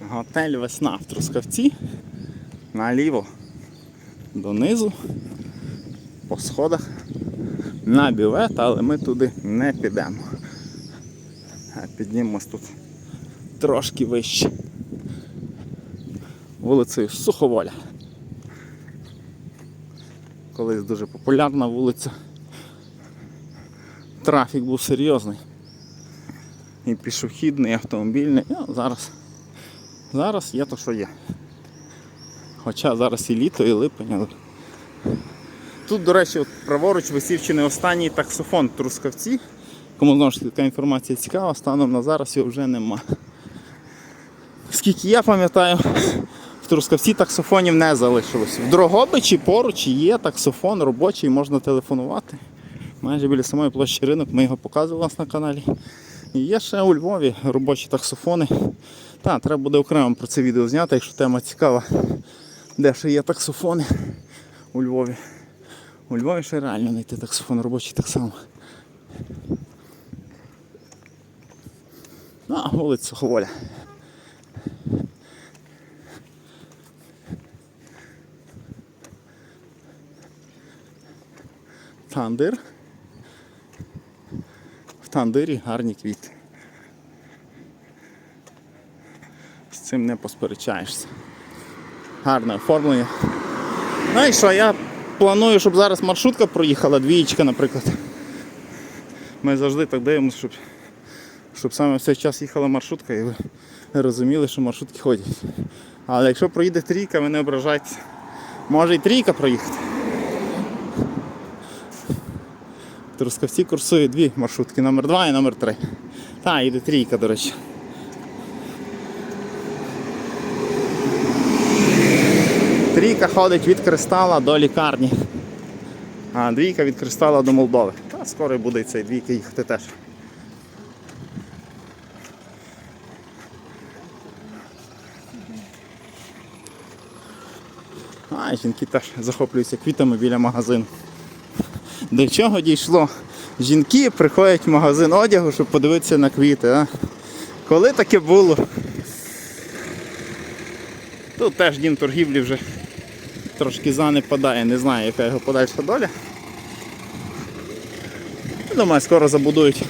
Готель Весна в Трускавці. Наліво донизу. По сходах на бювет, але ми туди не підемо. Піднімемось тут трошки вище. Вулицею Суховоля. Колись дуже популярна вулиця. Трафік був серйозний. І пішохідний, і автомобільний. Ну, зараз, зараз є то, що є. Хоча зараз і літо, і липень, але. Тут, до речі, от праворуч висів чи не останній таксофон Трускавці. Кому знову ж така інформація цікава, станом на зараз його вже нема. Скільки я пам'ятаю, в Трускавці таксофонів не залишилось. В Дрогобичі поруч є таксофон робочий, можна телефонувати. Майже біля самої площі ринок, ми його показували у нас на каналі. І є ще у Львові робочі таксофони. Так, треба буде окремо про це відео зняти, якщо тема цікава, де ще є таксофони у Львові. У Львові ще реально знайти таксофон робочий так само. Ну, а вулиця Суховоля. Тандир. В тандирі гарні квіти. Цим не посперечаєшся. Гарне оформлення. Ну і що, я планую, щоб зараз маршрутка проїхала, двієчка, наприклад. Ми завжди так дивимося, щоб, щоб саме в цей час їхала маршрутка і ви розуміли, що маршрутки ходять. Але якщо проїде трійка, ви не ображайтеся. Може і трійка проїхати. Трускавці курсує дві маршрутки, номер 2 і номер 3. Та, їде трійка, до речі. Трійка ходить від кристала до лікарні. А двійка від кристала до Молдови. Та скоро буде цей двійка їхати теж. А, жінки теж захоплюються квітами біля магазину. До чого дійшло? Жінки приходять в магазин одягу, щоб подивитися на квіти. А? Коли таке було? Тут теж дім торгівлі вже трошки занепадає, не знаю, яка його подальша доля. Думаю, скоро забудують.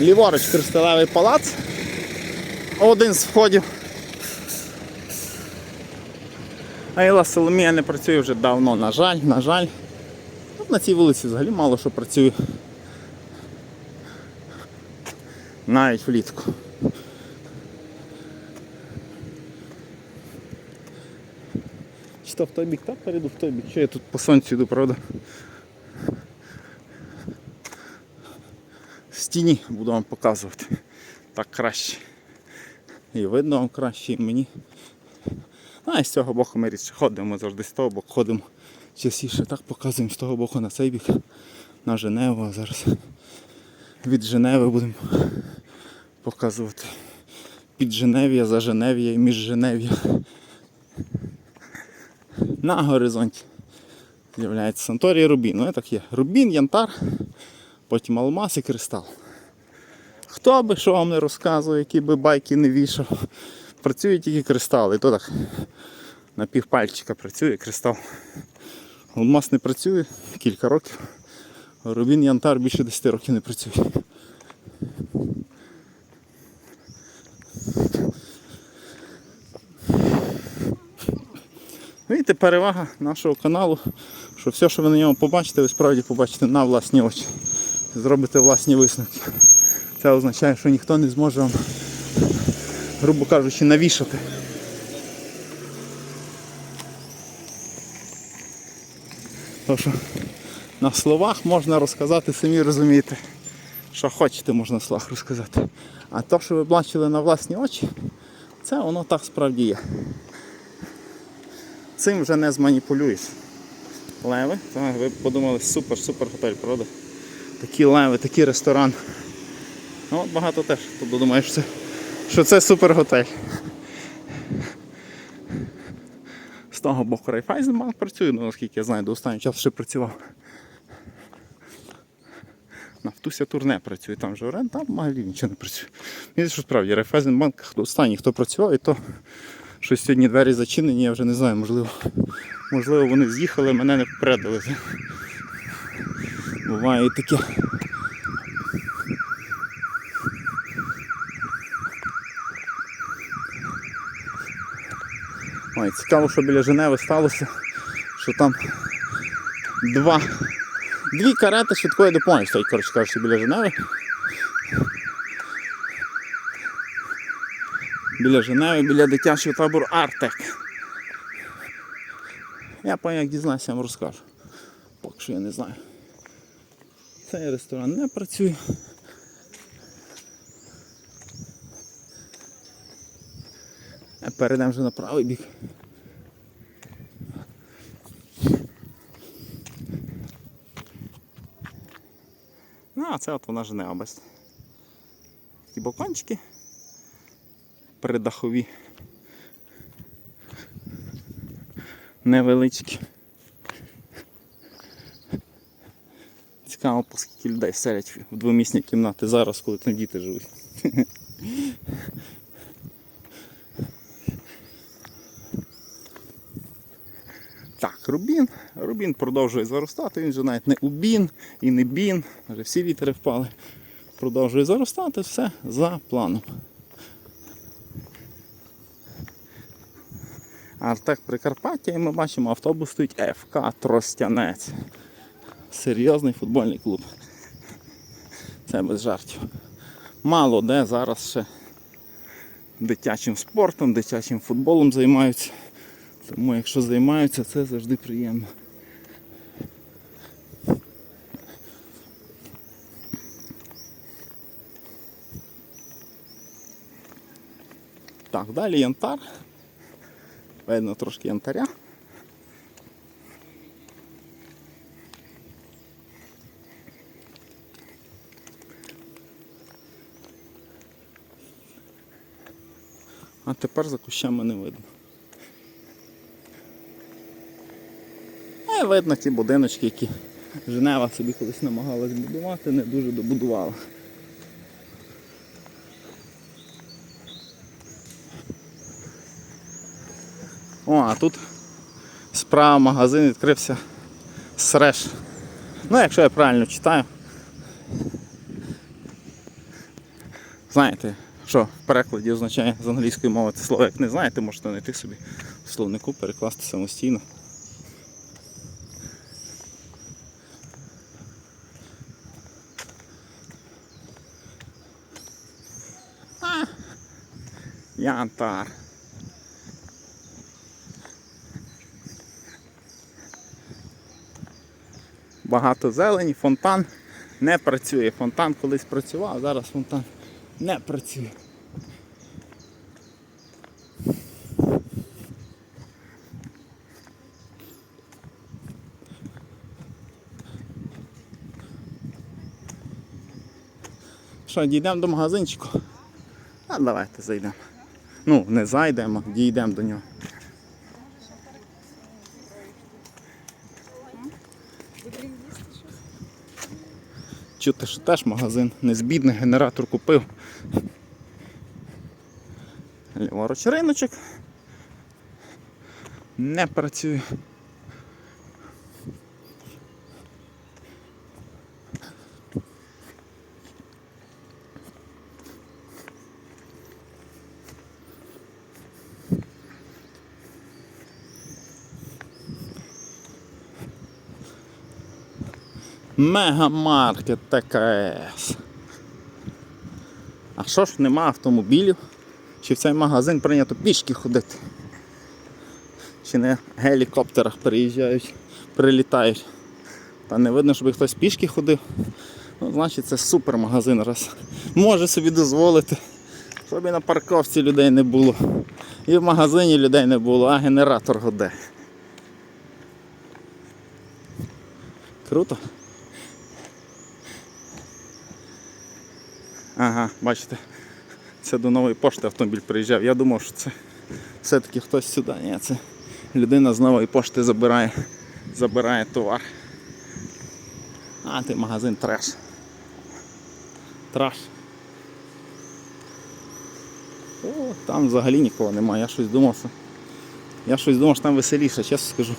Ліворуч кристалевий палац. Один з входів. Айла Соломія не працює вже давно, на жаль, на жаль. На цій вулиці взагалі мало що працює. Навіть влітку. Чи то в той бік, так перейду в той бік. Що я тут по сонцю йду, правда? В стіні буду вам показувати. Так краще. І видно вам краще, і мені. А і з цього боку ми рідше ходимо, ми завжди з того боку ходимо частіше. Так показуємо з того боку на цей бік, на Женеву, а зараз від Женеви будемо показувати. Під Женев'я, за Женев'я і між Женев'я. На горизонті з'являється Санторія і Рубін. Ну, так є. Рубін, янтар, потім алмаз і кристал. Хто би що вам не розказував, які би байки не вішав. Працює тільки кристал. І то так на півпальчика працює кристал. Алмаз не працює кілька років. Рубін янтар більше 10 років не працює. Видите, перевага нашого каналу, що все, що ви на ньому побачите, ви справді побачите на власні очі. Зробите власні висновки. Це означає, що ніхто не зможе вам, грубо кажучи, навішати. Тому що на словах можна розказати, самі розумієте, що хочете, можна на словах розказати. А то, що ви бачили на власні очі, це воно так справді є. Цим вже не зманіпулюєш. Леви, так, ви подумали, супер-супер готель, правда? Такі леви, такий ресторан. Ну от багато теж. Тобто думаєш, що це, що це супер готель. З того боку Райфайзенбанк працює, ну наскільки я знаю, до останнього часу ще працював. в Туся тур працює, там же оренда, там взагалі нічого не працює. Мені що справді, Райфайзенбанк, хто останній, хто працював, і то щось сьогодні двері зачинені, я вже не знаю, можливо, можливо вони з'їхали, мене не попередили. Буває і таке. Ой, цікаво, що біля Женеви сталося, що там два, дві карети швидкої допомоги стоять, коротше кажучи, біля Женеви. Біля Женеви, біля дитячого табору Артек. Я пані як дізнаюся, я вам розкажу. Поки що я не знаю. Цей ресторан не працює. А перейдемо вже на правий бік. Ну, а це от вона Женева, бачите. Такі балкончики придахові. Невеличкі. Цікаво, по скільки людей селять в двомісні кімнати зараз, коли там діти живуть. Так, Рубін. Рубін продовжує заростати, він вже навіть не убін і не бін, вже всі вітери впали. Продовжує заростати, все за планом. Артек Прикарпаття і ми бачимо, автобус стоїть ФК Тростянець. Серйозний футбольний клуб. Це без жартів. Мало де зараз ще дитячим спортом, дитячим футболом займаються. Тому якщо займаються, це завжди приємно. Так, далі янтар. Видно трошки янтаря. А тепер за кущами не видно. А видно ті будиночки, які Женева собі колись намагалась будувати, не дуже добудувала. О, а тут справа магазин відкрився Среш. Ну, якщо я правильно читаю. Знаєте, що в перекладі означає з англійської мови це слово, як не знаєте, можете знайти собі в словнику, перекласти самостійно. А, Янтар. Багато зелені, фонтан не працює. Фонтан колись працював, а зараз фонтан не працює. Що, дійдемо до магазинчику? А давайте зайдемо. Ну, не зайдемо, дійдемо до нього. Чути, що теж магазин не з генератор купив. Ліворуч риночок. Не працює. Мегамаркет ТКС. А що ж нема автомобілів? Чи в цей магазин прийнято пішки ходити? Чи не в гелікоптерах переїжджають, прилітають. Та не видно, щоб хтось пішки ходив. Ну, значить це супермагазин раз. Може собі дозволити, щоб і на парковці людей не було. І в магазині людей не було, а генератор годе. Круто. Ага, бачите, це до нової пошти автомобіль приїжджав. Я думав, що це все-таки хтось сюди. Ні, це людина з нової пошти забирає, забирає товар. А ти магазин треш. Траш. О, там взагалі нікого немає. Я щось думав. Я щось думав, що там веселіше, чесно скажу.